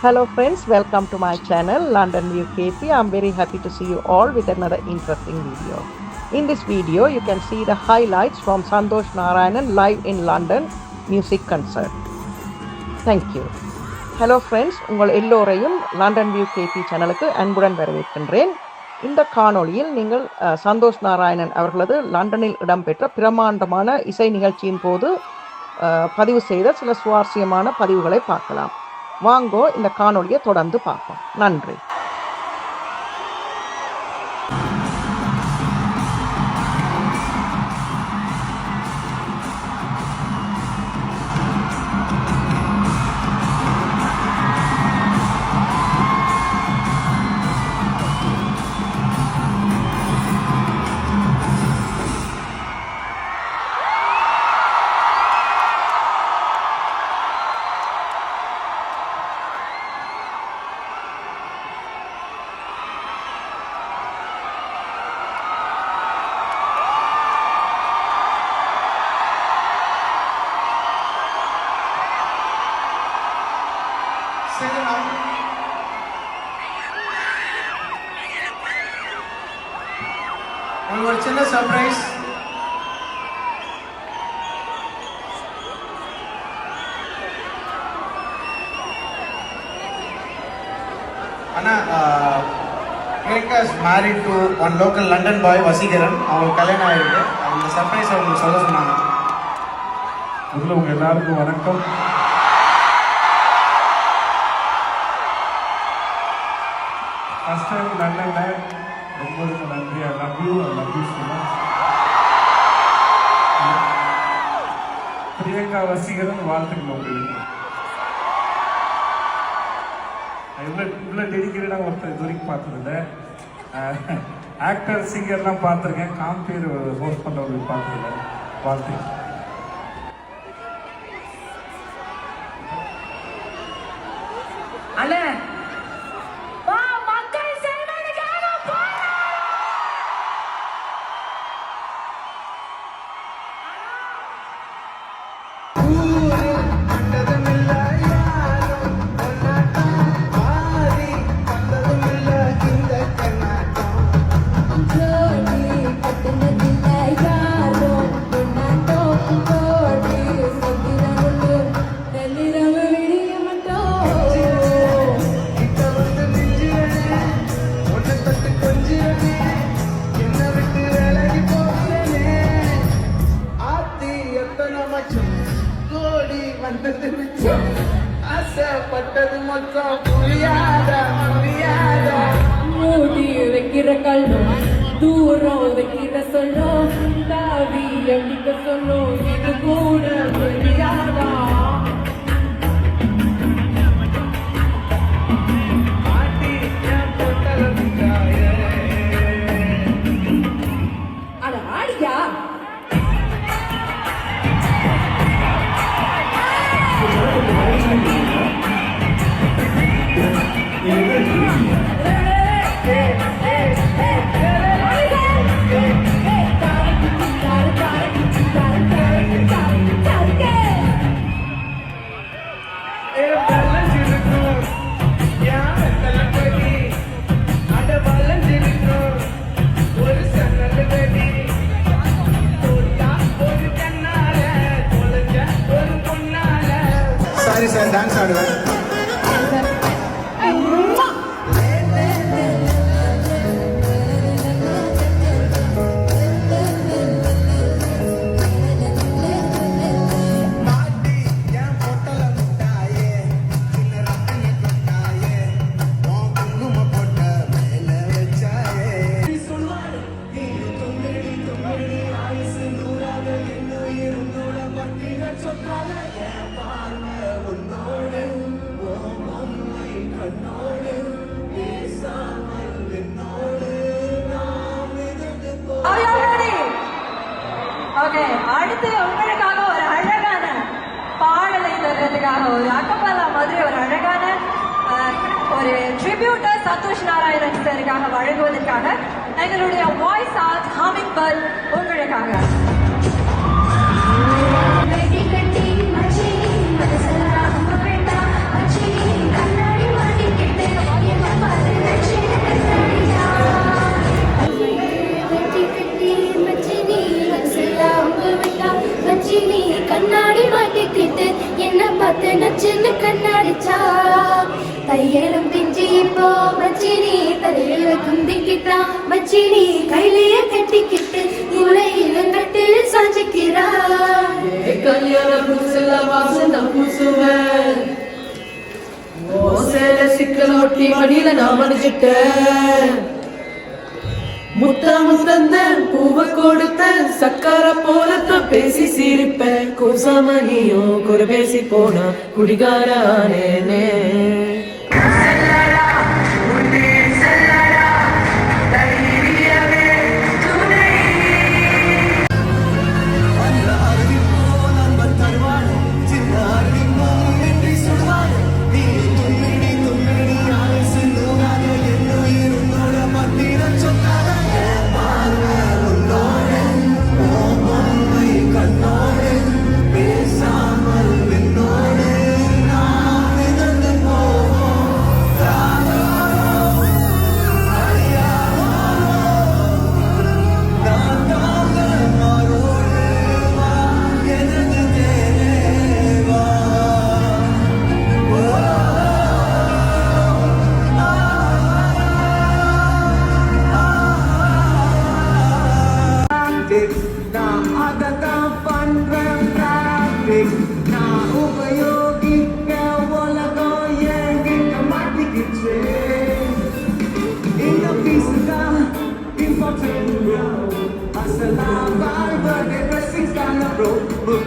Hello friends, welcome to my channel London View KP. I'm very happy to see you all with another interesting video. In this video, you can see the highlights from Sandosh Narayanan live in London music concert. Thank you. Hello friends உங்கள் எல்லோரையும் London view KP சேனலுக்கு அன்புடன் வரவேற்கின்றேன் இந்த காணொளியில் நீங்கள் சந்தோஷ் நாராயணன் அவர்களது லண்டனில் இடம்பெற்ற பிரமாண்டமான இசை நிகழ்ச்சியின் போது பதிவு செய்த சில சுவாரஸ்யமான பதிவுகளை பார்க்கலாம் வாங்கோ இந்த காணொளியை தொடர்ந்து பார்ப்போம். நன்றி. உங்களுக்கு ஒரு சின்ன surprise Anna Priyanka married to one local London boy Vaseegaran. அவங்களுக்கு கல்யாணம் ஆயிருக்கு. அந்த சர்ப்ரைஸ் அவங்களுக்கு சொல்ல சொன்னாங்க. முதல்ல உங்க எல்லாருக்கும் வணக்கம். ஃபர்ஸ்ட் ரொம்ப ரொம்ப நன்றி. I love you I love you so much Priyanka Vaseegaran வாழ்த்துக்கள் உங்களுக்கு. இவ்வளோ இவ்வளோ டெடிக்கேட்டாக ஒருத்தர் இது வரைக்கும் பார்த்ததில்ல. ஆக்டர் சிங்கர்லாம் பார்த்துருக்கேன். காம்பேர் ஹோஸ்ட் பண்ணுறவங்களுக்கு பார்த்ததில்ல. வாழ்த்துக்கள். அண்ணே ஆசைப்பட்டது மொத்தம் புரியாதா புரியாதா. மூடி வைக்கிற கல்லும் தூரம் வைக்கிற சொல்லும் தாவி அடிக்க சொல்லும் இது கூட புரியாதா? பாடலை ஒரு அக்கப்பல்லா மாதிரி ஒரு அழகான ஒரு ட்ரிபியூட்டர் சந்தோஷ் நாராயணன் சாருக்காக வழங்குவதற்காக எங்களுடைய வாய்ஸ் ஆர்ட் ஹாமிங் பல் உங்களுக்காக. மச்சினி கையிலேயே கட்டிக்கிட்டு மூளையில கட்டு சாஞ்சிக்கிறா கல்யாண புதுசுல வாசன பூசுவேன் ஓசையில சிக்கலோட்டி மடியில நான் மடிச்சிட்டேன் முத்தம் தந்தேன் பூவை கொடுத்தேன் சக்கர போலத்தான் பேசி சிரிப்பேன். கூசாமணியும் குறை பேசி போனா குடிகாரானேனே.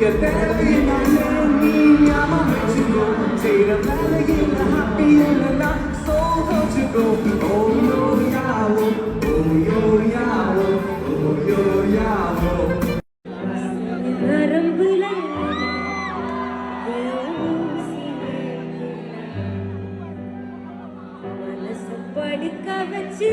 முக்கிய தேவையினாலே நீ ஞாபகம் வச்சுக்கோ செய்யற வேலையில் happy இல்லைன்னா so don't you go oh yo யாவோ oh yo யாவோ oh yo யாவோ நரம்புல மனச படிக்க வச்சு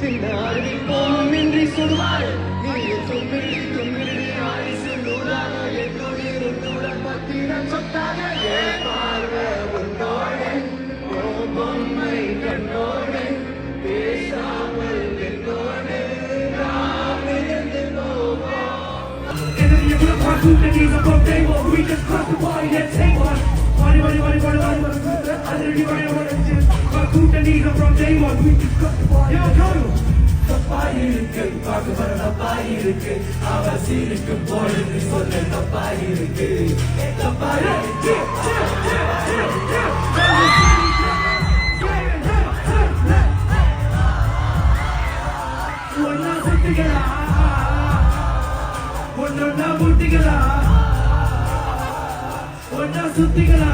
சின்ன அருவி போமின்றி சுடுவாள் நீ தும்மிடி ஆயுசு நூறாக என்னுயிர் உன்னுடன் பத்திரம் சொத்தாக பார்வை உன்னோடு பொம்மை கண்ணோடு பேசாமல் என்னோடு நாம் இருந்து போவோம் ஒன்னா முட்டிகளா ஒன்னா சுத்திகளா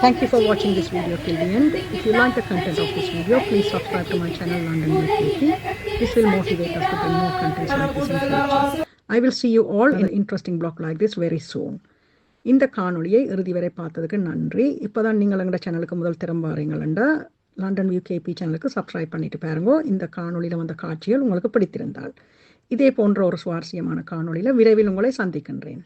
Thank you for watching this video till the end. If you like the content of this video, please subscribe to my channel London UKP. This will motivate us to bring more countries like this in future. I will see you all in an interesting blog like this very soon. இந்த காணொளியை இறுதி வரை பார்த்ததுக்கு நன்றி இப்போ தான் நீங்கள் எங்களோட சேனலுக்கு முதல் திறம் வாரீங்களா லண்டன் யூகேபி சேனலுக்கு சப்ஸ்கிரைப் பண்ணிட்டு பாருங்க இந்த காணொளியில் வந்த காட்சிகள் உங்களுக்கு பிடித்திருந்தால் இதே போன்ற ஒரு சுவாரஸ்யமான காணொளியில் விரைவில் உங்களை சந்திக்கின்றேன்.